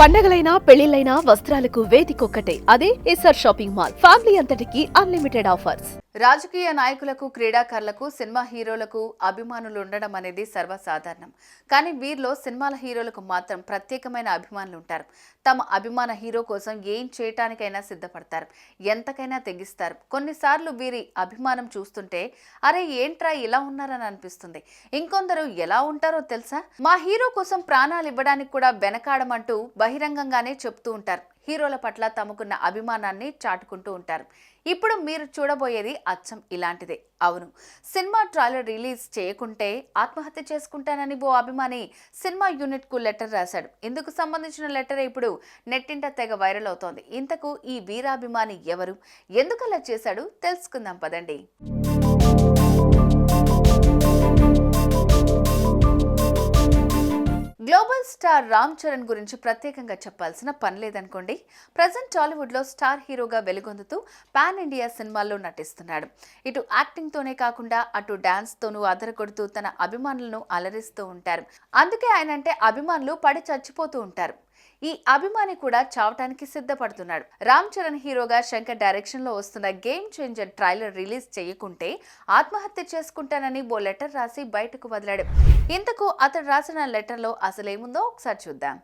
పండగలైనా పెళ్ళిళ్ళైనా వస్త్రాలకు వేదికొక్కటే. అదే ఎస్ఆర్ షాపింగ్ మాల్. ఫ్యామిలీ అంతటికి అన్లిమిటెడ్ ఆఫర్స్. రాజకీయ నాయకులకు క్రీడాకారులకు సినిమా హీరోలకు అభిమానులు ఉండడం అనేది సర్వసాధారణం. కానీ వీరిలో సినిమాల హీరోలకు మాత్రం ప్రత్యేకమైన అభిమానులు ఉంటారు. తమ అభిమాన హీరో కోసం ఏం చేయటానికైనా సిద్ధపడతారు. ఎంతకైనా తెగిస్తారు. కొన్నిసార్లు వీరి అభిమానం చూస్తుంటే అరే ఏంట్రా ఇలా ఉన్నారని అనిపిస్తుంది. ఇంకొందరు ఎలా ఉంటారో తెలుసా? మా హీరో కోసం ప్రాణాలు ఇవ్వడానికి కూడా వెనకాడమంటూ బహిరంగంగానే చెప్తూ ఉంటారు. హీరోల పట్ల తమకున్న అభిమానాన్ని చాటుకుంటూ ఉంటారు. ఇప్పుడు మీరు చూడబోయేది అచ్చం ఇలాంటిదే. అవును సినిమా ట్రైలర్ రిలీజ్ చేయకుంటే ఆత్మహత్య చేసుకుంటానని ఓ అభిమాని సినిమా యూనిట్కు లెటర్ రాశాడు. ఇందుకు సంబంధించిన లెటర్ ఇప్పుడు నెట్టింట తెగ వైరల్ అవుతోంది. ఇంతకు ఈ వీరాభిమాని ఎవరు? ఎందుకలా చేశాడు? తెలుసుకుందాం పదండి. స్టార్ రామ్ చరణ్ గురించి ప్రత్యేకంగా చెప్పాల్సిన పని లేదనుకోండి ప్రజెంట్ టాలీవుడ్లో స్టార్ హీరోగా వెలుగొందుతూ పాన్ ఇండియా సినిమాల్లో నటిస్తున్నాడు. ఇటు యాక్టింగ్తోనే కాకుండా అటు డాన్స్తోనూ అదరగొడుతూ తన అభిమానులను అలరిస్తూ ఉంటారు. అందుకే ఆయన అంటే అభిమానులు పడి చచ్చిపోతూ ఉంటారు. ఈ అభిమాని కూడా చావటానికి సిద్ధపడుతున్నాడు. రామ్ చరణ్ హీరోగా శంకర్ డైరెక్షన్లో వస్తున్న గేమ్ చేంజర్ ట్రైలర్ రిలీజ్ చేయకుంటే ఆత్మహత్య చేసుకుంటానని ఓ లెటర్ రాసి బయటకు వదిలాడు. ఇంతకు అతడు రాసిన లెటర్లో అసలేముందో ఒకసారి చూద్దాం.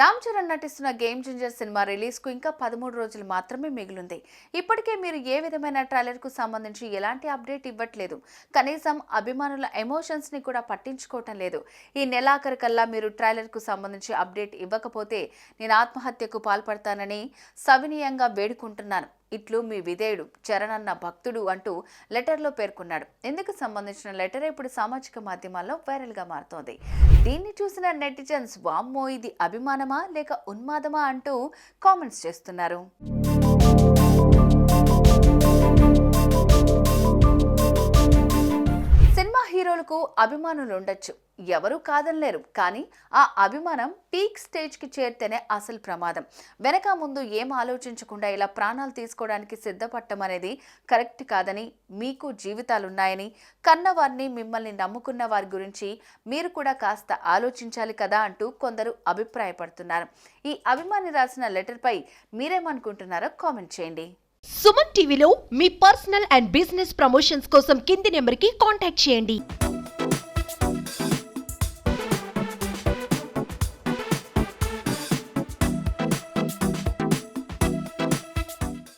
రామ్ చరణ్ నటిస్తున్న గేమ్ చేంజర్ సినిమా రిలీజ్కు ఇంకా పదమూడు రోజులు మాత్రమే మిగిలింది. ఇప్పటికే మీరు ఏ విధమైన ట్రైలర్కు సంబంధించి ఎలాంటి అప్డేట్ ఇవ్వట్లేదు. కనీసం అభిమానుల ఎమోషన్స్ని కూడా పట్టించుకోవటం లేదు. ఈ నెలాఖరు కల్లా మీరు ట్రైలర్కు సంబంధించి అప్డేట్ ఇవ్వకపోతే నేను ఆత్మహత్యకు పాల్పడతానని సవినీయంగా వేడుకుంటున్నాను. ఇట్లు మీ విధేయుడు చరణన్న భక్తుడు అంటూ లెటర్లో పేర్కొన్నాడు. ఇందుకు సంబంధించిన లెటర్ ఇప్పుడు సామాజిక మాధ్యమాల్లో వైరల్గా మారుతోంది. దీన్ని చూసిన నెటిజన్స్ వామ్మో ఇది అభిమానమా లేక ఉన్మాదమా? అంటూ కామెంట్స్ చేస్తున్నారు. హీరోలకు అభిమానులు ఉండొచ్చు. ఎవరూ కాదనలేరు. కానీ ఆ అభిమానం పీక్ స్టేజ్కి చేరితేనే అసలు ప్రమాదం. వెనక ముందు ఏం ఆలోచించకుండా ఇలా ప్రాణాలు తీసుకోవడానికి సిద్ధపడటం అనేది కరెక్ట్ కాదని మీకు జీవితాలున్నాయని కన్నవారిని మిమ్మల్ని నమ్ముకున్న వారి గురించి మీరు కూడా కాస్త ఆలోచించాలి కదా అంటూ కొందరు అభిప్రాయపడుతున్నారు. ఈ అభిమాని రాసిన లెటర్పై మీరేమనుకుంటున్నారో కామెంట్ చేయండి. సుమన్ టీవీలో మీ పర్సనల్ అండ్ బిజినెస్ ప్రమోషన్స్ కోసం కింది నెంబర్కి కాంటాక్ట్ చేయండి.